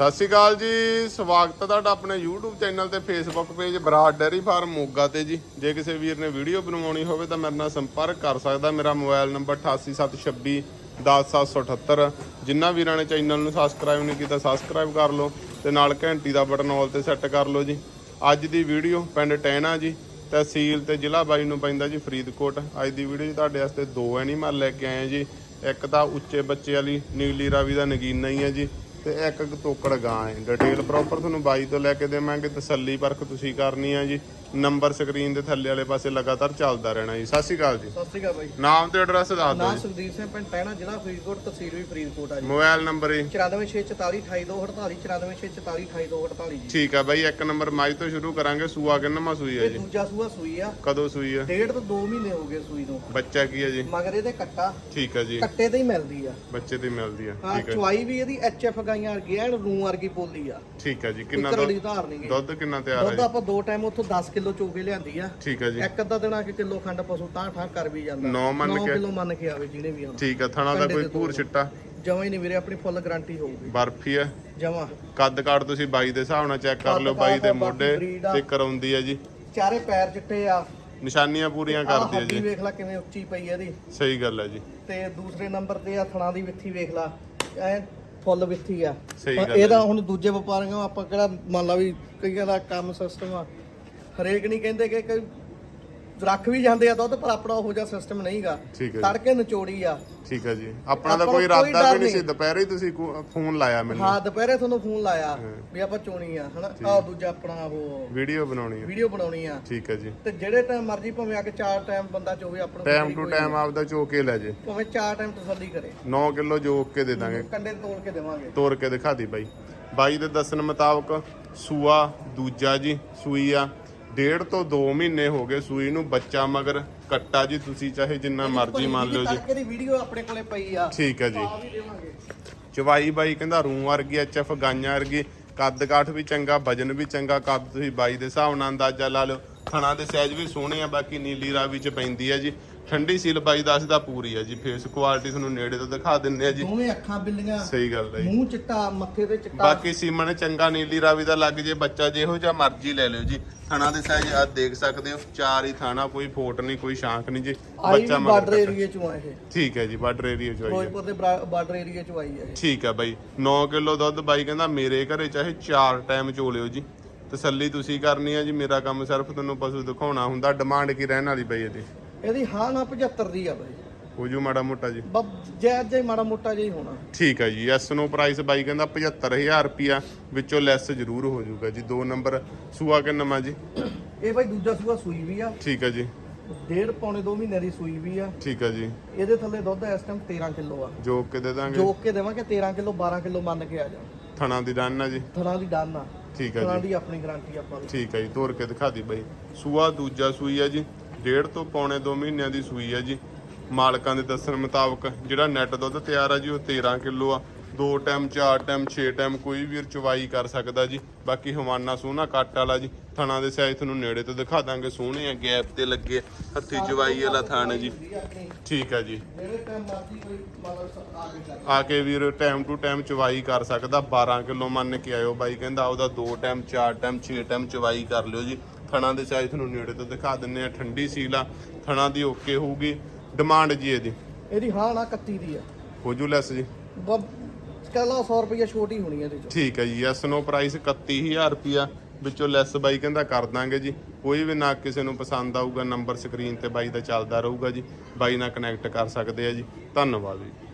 ਸਤਿ ਸ਼੍ਰੀ ਅਕਾਲ ਜੀ, ਸਵਾਗਤ ਹੈ ਤੁਹਾਡਾ ਆਪਣੇ YouTube ਚੈਨਲ ਤੇ Facebook page Brar dairy farm Moga ਤੇ ਜੀ। ਜੇ ਕਿਸੇ ਵੀਰ ਨੇ ਵੀਡੀਓ ਬਣਵਾਉਣੀ ਹੋਵੇ ਤਾਂ ਮੇਰੇ ਨਾਲ ਸੰਪਰਕ ਕਰ ਸਕਦਾ, ਮੇਰਾ ਮੋਬਾਈਲ ਨੰਬਰ 8876 10778 ਜਿਨ੍ਹਾਂ ਵੀਰਾਂ ਨੇ ਚੈਨਲ ਨੂੰ ਸਬਸਕ੍ਰਾਈਬ ਨਹੀਂ ਕੀਤਾ ਸਬਸਕ੍ਰਾਈਬ ਕਰ ਲਓ ਤੇ ਨਾਲ ਘੰਟੀ ਦਾ ਬਟਨ ਆਲ ਤੇ ਸੈੱਟ ਕਰ ਲਓ ਜੀ। ਅੱਜ ਦੀ ਵੀਡੀਓ ਪਿੰਡ ਟੈਣਾ ਜੀ, ਤਹਿਸੀਲ ਤੇ ਜ਼ਿਲ੍ਹਾ ਬਾਈ ਨੂੰ ਪੈਂਦਾ ਜੀ ਫਰੀਦਕੋਟ। ਅੱਜ ਦੀ ਵੀਡੀਓ 'ਚ ਤੁਹਾਡੇ ਵਾਸਤੇ ਦੋ ਐਨੀਮਲ ਲੈ ਕੇ ਆਏ ਆ ਜੀ। ਇੱਕ ਤਾਂ ਉੱਚੇ ਬੱਚੇ ਵਾਲੀ, ਨੀਲੀ ਰਾਵੀ ਦਾ ਨਗੀਨਾ ਹੀ ਹੈ ਜੀ। ਤੇ ਇੱਕ ਇੱਕ ਤੋਕੜ ਗਾਂ ਹੈ। ਡਿਟੇਲ ਪ੍ਰੋਪਰ ਤੁਹਾਨੂੰ ਬਾਈ ਤੋਂ ਲੈ ਕੇ ਦੇਵਾਂਗੇ ਤਸੱਲੀ ਪਰਖ ਤੁਸੀਂ ਕਰਨੀ ਆ ਜੀ। ਨੰਬਰ ਸਕਰੀਨ ਦੇ ਥੱਲੇ ਵਾਲੇ ਪਾਸੇ ਲਗਾਤਾਰ ਚੱਲਦਾ ਰਹਿਣਾ ਜੀ। ਸਤਿ ਸ਼੍ਰੀ ਅਕਾਲ ਜੀ। ਸਤਿ ਸ਼੍ਰੀ ਅਕਾਲ ਬਾਈ। ਨਾਮ ਤੇ ਐਡਰੈਸ ਦੱਸ ਦਿਓ ਨਾਮ ਜੀ। ਸੁਖਦੀਪ ਸਿੰਘ ਪਿੰਡ ਟਹਿਣਾ ਜ਼ਿਲ੍ਹਾ ਫਰੀਦਕੋਟ ਤਹਿਸੀਲ ਵੀ ਫਰੀਦਕੋਟ ਆ ਜੀ। ਮੋਬਾਈਲ ਨੰਬਰ ਜੀ। 9464428248 9464428248 ਜੀ। ਠੀਕ ਆ ਬਾਈ ਇੱਕ ਨੰਬਰ ਮਾਈ ਤੋਂ ਸ਼ੁਰੂ ਕਰਾਂਗੇ। ਸੂਆ ਕਿੰਨਵਾਂ ਸੂਈ ਇਹ ਜੀ? ਦੂਜਾ ਸੂਆ ਸੂਈ ਆ। ਕਦੋਂ ਸੂਈ ਹੈ ਡੇਢ ਤੋਂ 2 ਮਹੀਨੇ ਹੋ ਗਏ ਸੂਈ ਨੂੰ। ਬੱਚਾ ਕੀ ਹੈ ਜੀ? ਮਗਰ ਇਹਦੇ ਕੱਟਾ। ਠੀਕ ਹੈ ਜੀ। ਕੱਟੇ ਤੇ ਹੀ ਮਿਲਦੀ ਆ। ਬੱਚੇ ਦੀ ਮਿਲਦੀ ਆ। ਠੀਕ ਹੈ ਚੁਆਈ ਵੀ ਇਹਦੀ ਐਚਐਫ ਗਾਈਆਂ ਵਰਗੀ ਐਨ ਰੂ ਵਰਗੀ ਬੋਲੀ ਆ। ਠੀਕ ਹੈ ਜੀ ਕਿੰਨਾ ਦੁੱਧ ਧਾਰ ਨਹੀਂ ਦੁੱਧ ਕਿੰਨਾ ਤਿਆਰ ਹੈ ਦੁੱਧ ਆਪਾਂ ਦੋ ਟਾਈਮ ਉੱਥੋਂ 10 ਕਿਲੋ ਚੋਕੇ ਲਿਆਂਦੀ ਆ। ਠੀਕ ਹੈ ਜੀ। ਇੱਕ ਅੱਧਾ ਦਿਨ ਆ ਕੇ ਕਿਲੋ ਖੰਡ ਪਸ਼ੂ ਤਾਂ ਠਾਂ ਕਰ ਵੀ ਜਾਂਦਾ। ਨੌ ਮੰਨ 9 ਕੇ? ਕਿਲੋ ਮੰਨ ਕੇ ਆਵੇ ਜਿਹਨੇ ਵੀ ਆਉਣਾ। ਠੀਕ ਹੈ ਥਣਾ ਦਾ ਕੋਈ ਭੂਰ। ਛਿੱਟਾ? ਜਮਾਂ ਹੀ ਨਹੀਂ ਵੀਰੇ ਆਪਣੀ ਫੁੱਲ ਗਾਰੰਟੀ ਹੋਊਗੀ। ਬਰਫੀ ਹੈ ਜਮਾਂ। ਕੱਦ ਕਾਠ ਤੁਸੀਂ ਬਾਈ ਦੇ ਹਿਸਾਬ ਨਾਲ ਚੈੱਕ ਕਰ ਲਿਓ ਬਾਈ ਦੇ ਮੋਢੇ। ਤੇ ਕਰਾਉਂਦੀ ਹੈ ਜੀ। ਚਾਰੇ ਪੈਰ ਚਿੱਟੇ ਆ। ਨਿਸ਼ਾਨੀਆਂ ਪੂਰੀਆਂ ਕਰਦੀ ਹੈ ਜੀ। ਵੇਖ ਲੈ ਕਿਵੇਂ ਉੱਚੀ ਪਈ ਆ ਇਹਦੀ। ਸਹੀ ਗੱਲ ਹੈ ਜੀ। ਤੇ ਦੂਸਰੇ ਨੰਬਰ ਤੇ ਆ ਥਣਾ ਦੀ ਵਿੱਥੀ ਵੇਖ ਲੈ। ਐ ਫੁੱਲ ਵਿੱਥੀ ਆ। ਸਹੀ ਪਰ ਗੱਲ ਹੈ ਇਹਦਾ ਹੁਣ ਦੂਜੇ ਵਪਾਰੀਆਂ ਆਪਾਂ ਕਿਹੜਾ ਮੰਨ ਲਾ ਵੀ ਕਈਆਂ ਦਾ ਕੰਮ ਸਿਸਟਮ ਆ। ਹਰੇਕ ਨਹੀਂ ਕਹਿੰਦੇ ਕਿ ਕੋਈ ਰੱਖ ਵੀ ਜਾਂਦੇ ਆ ਦੁੱਧ ਪਰ ਆਪਣਾ ਉਹੋ ਜਿਹਾ ਸਿਸਟਮ ਨਹੀਂਗਾ। ਠੀਕ ਹੈ ਜੀ। ਤੜਕੇ ਨਚੋੜੀ ਆ। ਠੀਕ ਹੈ ਜੀ। ਆਪਣਾ ਤਾਂ ਆਪਾਂ ਕੋਈ ਨੂੰ ਕੋਈ ਇਰਾਦਾ ਡਰ ਵੀ ਨਹੀਂ ਸੀ। ਨਹੀਂ। ਦੁਪਹਿਰੇ ਹੀ ਤੁਸੀਂ ਕੋ- ਫੋਨ ਲਾਇਆ ਮੈਨੂੰ। ਹਾਂ ਦੁਪਹਿਰੇ ਤੁਹਾਨੂੰ ਫੋਨ ਲਾਇਆ ਵੀ ਆਪਾਂ ਚੋਣੀ ਆ ਹਨਾ? ਆ ਦੂਜਾ ਆਪਣਾ ਉਹ ਵੀਡੀਓ ਬਣਾਉਣੀ ਹੈ ਵੀਡੀਓ ਬਣਾਉਣੀ ਆ। ਠੀਕ ਹੈ ਜੀ। ਤੇ ਜਿਹੜੇ ਟਾਈਮ ਮਰਜ਼ੀ ਭਾਵੇਂ ਆ ਕੇ ਚਾਰ ਟਾਈਮ ਬੰਦਾ ਚੋਵੇ ਆਪਣਾ ਟਾਈਮ ਟੂ ਟਾਈਮ ਆਪਦਾ ਚੋਕੇ ਲੈ ਜੇ। ਭਾਵੇਂ ਚਾਰ ਟਾਈਮ ਤਸੱਲੀ ਕਰੇ। 9 ਕਿਲੋ ਜੋਕ ਕੇ ਦੇ ਦਾਂਗੇ। ਕੰਡੇ ਤੋੜ ਕੇ ਦੇਵਾਂਗੇ। ਤੋੜ ਕੇ ਦਿਖਾ ਦੀ ਬਾਈ। ਬਾਈ ਦੇ ਦੱਸਣ ਮੁਤਾਬਕ ਸੂਆ ਦੂਜਾ ਜੀ ਸੂਈ ਆ। ਡੇਢ ਤੋਂ 2 ਮਹੀਨੇ ਹੋ ਗਏ ਸੂਈ ਨੂੰ ਬੱਚਾ ਮਗਰ ਕੱਟਾ ਜੀ ਤੁਸੀਂ ਚਾਹੇ ਜਿੰਨਾ ਮਰਜ਼ੀ ਮੰਨ ਲਿਓ ਜੀ। ਤੜਕੇ ਦੀ ਵੀਡੀਓ ਆਪਣੇ ਕੋਲੇ ਪਈ ਆ ਠੀਕ ਹੈ ਜੀ। ਆ ਵੀ ਦੇਵਾਂਗੇ। ਚਵਾਈ ਬਾਈ ਕਹਿੰਦਾ ਰੂੰ ਵਰਗੀ ਐਚਐਫ ਗਾਈਆਂ ਵਰਗੀ ਕੱਦ ਕਾਠ ਵੀ ਚੰਗਾ ਵਜਨ ਵੀ ਚੰਗਾ ਕੱਦ ਤੁਸੀਂ ਬਾਈ ਦੇ ਹਿਸਾਬ ਨਾਲ ਅੰਦਾਜ਼ਾ ਲਾ ਲਓ। ਥਣਾ ਦੇ ਸਾਈਜ਼ ਵੀ ਸੋਹਣੇ ਆ ਬਾਕੀ ਨੀਲੀ ਰਾਵੀ ਚ ਪੈਂਦੀ ਆ ਜੀ। ਠੰਡੀ ਸੀਲ ਬਾਈ ਦੱਸਦਾ ਪੂਰੀ ਆ ਜੀ। ਫੇਸ ਕੁਆਲਿਟੀ ਤੁਹਾਨੂੰ ਨੇੜੇ ਤੋਂ ਦਿਖਾ ਦਿੰਦੇ ਆ ਜੀ। ਦੋਵੇਂ ਅੱਖਾਂ ਬਿੱਲੀਆਂ। ਸਹੀ ਗੱਲ ਹੈ ਮੂੰਹ ਚਿੱਟਾ ਮੱਥੇ ਤੇ ਚਿੱਟਾ। ਬਾਕੀ ਸੀਮਨ ਚੰਗਾ ਨੀਲੀ ਰਾਵੀ ਦਾ ਲੱਗ ਜੇ ਬੱਚਾ ਜਿਹੋ ਜਿਹਾ ਮਰਜ਼ੀ ਲੈ ਲਿਓ ਜੀ। ਥਣਾ ਦੇ ਸਾਈਜ਼ ਆ ਦੇਖ ਸਕਦੇ ਹੋ ਚਾਰ ਹੀ ਥਾਣਾ ਕੋਈ ਫੋਟ ਨਹੀਂ ਕੋਈ ਸ਼ਾਂਖ ਨਹੀਂ ਜੀ। ਮਗਰ ਬਾਰਡਰ। ਏਰੀਏ ਚੋਂ ਆ ਇਹ। ਠੀਕ ਹੈ ਜੀ ਬਾਰਡਰ ਏਰੀਆ ਚ ਆਈ ਹੈ ਫਿਰੋਜ਼ਪੁਰ ਦੇ ਬਾਰਡਰ ਏਰੀਏ ਚੋਂ ਆਈ ਇਹ। ਠੀਕ ਹੈ ਬਾਈ 9 ਕਿਲੋ ਦੁੱਧ ਬਾਈ ਕਹਿੰਦਾ ਮੇਰੇ ਘਰੇ ਚਾਹੇ 4 ਟਾਈਮ ਚੋ ਲਿਓ ਜੀ। ਤਸੱਲੀ ਤੁਸੀਂ ਕਰਨੀ ਆ ਜੀ ਮੇਰਾ ਕੰਮ ਸਿਰਫ ਤੁਹਾਨੂੰ ਪਸ਼ੂ ਦਿਖਾਉਣਾ ਹੁੰਦਾ ਡਿਮਾਂਡ ਕੀ ਰਹਿਣ ਵਾਲੀ ਬਾਈ ਇਹਦੀ ਇਹਦੀ ਹਾਂ ਨਾ 75 ਦੀ ਆ ਬਾਈ। ਹੋ ਜੂ ਮਾੜਾ ਮੋਟਾ ਜੀ। ਬੱਬ ਜੈ ਜੈ ਮਾੜਾ ਮੋਟਾ ਜਿਹਾ ਹੀ ਹੋਣਾ। ਠੀਕ ਹੈ ਜੀ ਐਸ ਨੂੰ ਪ੍ਰਾਈਸ ਬਾਈ ਕਹਿੰਦਾ 75000 ਰੁਪਿਆ ਵਿੱਚੋਂ ਲੈਸ ਜ਼ਰੂਰ ਹੋ ਜਾਊਗਾ ਜੀ। ਦੋ ਨੰਬਰ ਸੂਆ ਕਿੰਨਾ ਜੀ? ਇਹ ਬਾਈ ਦੂਜਾ ਸੂਆ ਸੂਈ ਵੀ ਆ। ਠੀਕ ਹੈ ਜੀ। ਡੇਢ ਪੌਣੇ 2 ਮਹੀਨੇ ਦੀ ਸੂਈ ਵੀ ਆ। ਠੀਕ ਹੈ ਜੀ। ਇਹਦੇ ਥੱਲੇ ਦੁੱਧ ਇਸ ਟਾਈਮ 13 ਕਿਲੋ ਆ। ਜੋਕ ਕੇ ਦੇ ਦਾਂਗੇ। ਜੋਕ ਕੇ ਦੇਵਾਂਗੇ 13 ਕਿਲੋ 12 ਕਿਲੋ ਮੰਨ ਕੇ ਆ ਜਾ ਥਣਾ ਦੀ ਰਨ ਆ ਜੀ? ਥਣਾ ਦੀ ਡਨ ਆ। ਠੀਕ ਹੈ ਥਣਾ ਜੀ। ਦੀ ਆਪਣੀ ਗਾਰੰਟੀ ਆਪਾਂ ਦੀ ਠੀਕ ਹੈ ਜੀ ਤੋਰ ਕੇ ਦਿਖਾ ਦੀ ਬਾਈ। ਸੂਆ ਦੂਜਾ ਸੂਈ ਹੈ ਜੀ। ਡੇਢ ਤੋਂ ਪੌਣੇ 2 ਮਹੀਨਿਆਂ ਦੀ ਸੂਈ ਹੈ ਜੀ। ਮਾਲਕਾਂ ਦੇ ਦੱਸਣ ਮੁਤਾਬਕ ਜਿਹੜਾ ਨੈਟ ਦੁੱਧ ਤਿਆਰ ਆ ਜੀ ਉਹ 13 ਕਿਲੋ ਆ। ਦੋ ਟਾਈਮ ਚਾਰ ਟਾਈਮ 6 ਟਾਈਮ ਕੋਈ ਵੀਰ ਚਵਾਈ ਕਰ ਸਕਦਾ ਜੀ। ਬਾਕੀ ਹਵਾਨਾ ਸੋਹਣਾ ਕੱਟ ਵਾਲਾ ਜੀ। ਥਣਾ ਦੇ ਸਾਈਜ਼ ਤੁਹਾਨੂੰ ਨੇੜੇ ਤੋਂ ਦਿਖਾ ਦਾਂਗੇ। ਸੋਹਣੇ ਆ ਗੈਪ ਤੇ ਲੱਗੇ ਹੱਥੀ ਚਵਾਈ ਵਾਲਾ ਥਣ ਜੀ। ਠੀਕ ਹੈ ਜੀ। ਆ ਕੇ ਆ ਵੀਰ ਟਾਈਮ ਟੂ ਟਾਈਮ ਚਵਾਈ ਕਰ ਸਕਦਾ। 12 ਕਿਲੋ ਮੰਨ ਕੇ ਆਇਓ ਬਾਈ ਕਹਿੰਦਾ ਉਹਦਾ ਦੋ ਟਾਈਮ ਚਾਰ ਟਾਈਮ 6 ਟਾਈਮ ਚਵਾਈ ਕਰ ਲਿਓ ਜੀ। ਥਣਾ ਦੇ ਸਾਈਜ਼ ਤੁਹਾਨੂੰ ਨੇੜੇ ਤੋਂ ਦਿਖਾ ਦਿੰਨੇ ਆ। ਠੰਡੀ ਸੀਲ ਆ। ਥਣਾ ਦੀ ਓਕੇ ਹੋਊਗੀ। ਡਿਮਾਂਡ ਜੀ ਇਹਦੀ। ਇਹਦੀ ਹਾਂ ਨਾ 31 ਦੀ ਆ। ਹੋ ਜੂ ਲੈਸ ਜੀ। ਕੱਲਾ 100 ਰੁਪਏ ਛੋਟੀ ਹੋਣੀ ਇਹਦੇ ਚ। ਠੀਕ ਹੈ ਜੀ ਐਸ ਨੋ ਪ੍ਰਾਈਸ 31000 ਰੁਪਿਆ ਵਿੱਚੋਂ ਲੈਸ ਬਾਈ ਕਹਿੰਦਾ ਕਰ ਦਾਂਗੇ ਜੀ। ਕੋਈ ਵੀ ਨਾ ਕਿਸੇ ਨੂੰ ਪਸੰਦ ਆਊਗਾ ਨੰਬਰ ਸਕਰੀਨ ਤੇ ਬਾਈ ਦਾ ਚੱਲਦਾ ਰਹੂਗਾ ਜੀ। ਬਾਈ ਨਾਲ ਕਨੈਕਟ ਕਰ ਸਕਦੇ ਆ ਜੀ। ਧੰਨਵਾਦ ਜੀ।